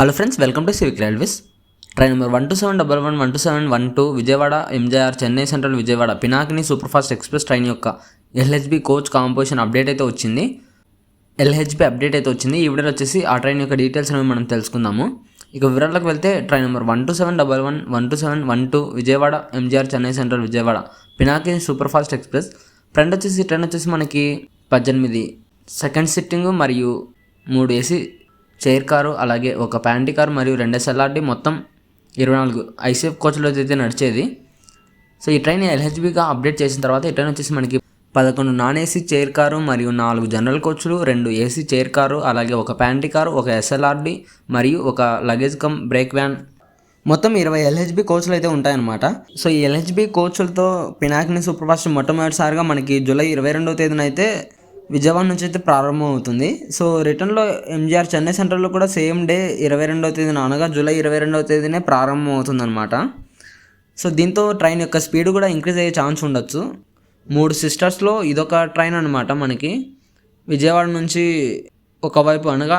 Hello friends welcome to civic railways train number one two seven double one one two seven one two Vijayawada MGR Chennai Central Vijayawada Pinakini superfast express train యొక్క LHB coach composition update అయితే వచ్చింది. LHB update అయితే వచ్చింది. ఈ వీడియోలో వచ్చేసి ఆ train యొక్క డీటెయిల్స్ అనేవి మనం తెలుసుకుందాము. ఇక వివరాలకు వెళ్తే train number one two seven double one one two seven one two Vijayawada MGR Chennai central Vijayawada Pinakini superfast express front వచ్చేసి ట్రైన్ వచ్చేసి మనకి పద్దెనిమిది సెకండ్ సిట్టింగ్ మరియు మూడు ఏసీ చైర్ కారు అలాగే ఒక ప్యాంటీ కారు మరియు రెండు ఎస్ఎల్ఆర్డి మొత్తం ఇరవై నాలుగు ఐసీఎఫ్ కోచ్లో అయితే నడిచేది. సో ఈ ట్రైన్ ఎల్హెచ్బిగా అప్డేట్ చేసిన తర్వాత ఈ ట్రైన్ వచ్చేసి మనకి పదకొండు నాన్ ఏసీ చైర్ కారు మరియు నాలుగు జనరల్ కోచ్లు రెండు ఏసీ చైర్ కారు అలాగే ఒక ప్యాంటీ కారు ఒక ఎస్ఎల్ఆర్డి మరియు ఒక లగేజ్ కమ్ బ్రేక్ వ్యాన్. మొత్తం ఇరవై ఎల్హెచ్బి కోచ్లు అయితే ఉంటాయన్నమాట. సో ఈ ఎల్హెచ్బి కోచ్లతో పినాకిని సూపర్ ఫాస్ట్ మొట్టమొదటిసారిగా మనకి జూలై ఇరవై రెండవ తేదీన అయితే విజయవాడ నుంచి అయితే ప్రారంభం అవుతుంది సో రిటర్న్లో ఎంజీఆర్ చెన్నై సెంట్రల్లో కూడా సేమ్ డే ఇరవై రెండవ తేదీన అనగా జూలై ఇరవై రెండవ తేదీనే ప్రారంభం అవుతుందన్నమాట సో దీంతో ట్రైన్ యొక్క స్పీడ్ కూడా ఇంక్రీజ్ అయ్యే ఛాన్స్ ఉండొచ్చు. మూడు సిస్టర్స్లో ఇదొక ట్రైన్ అనమాట మనకి. విజయవాడ నుంచి ఒకవైపు అనగా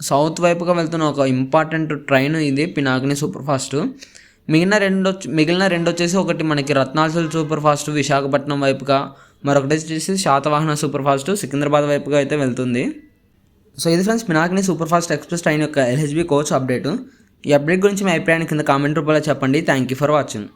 సౌత్ వైపుగా వెళ్తున్న ఒక ఇంపార్టెంట్ ట్రైన్ ఇది పినాకిని సూపర్ ఫాస్ట్ మిగిలిన రెండు వచ్చి- మిగిలిన రెండు వచ్చేసి ఒకటి మనకి రత్నాచల్ సూపర్ ఫాస్ట్ విశాఖపట్నం వైపుగా మరొకటి వచ్చేసి శాతవాహన సూపర్ ఫాస్ట్ సికింద్రాబాద్ వైపుగా అయితే వెళ్తుంది. సో ఇది friends Pinakini super fast express train యొక్క ఎల్హెచ్బి కోచ్ అప్డేట్ ఈ అప్డేట్ గురించి మీ అభిప్రాయాన్ని కింద కామెంట్ రూపంలో చెప్పండి. Thank you for watching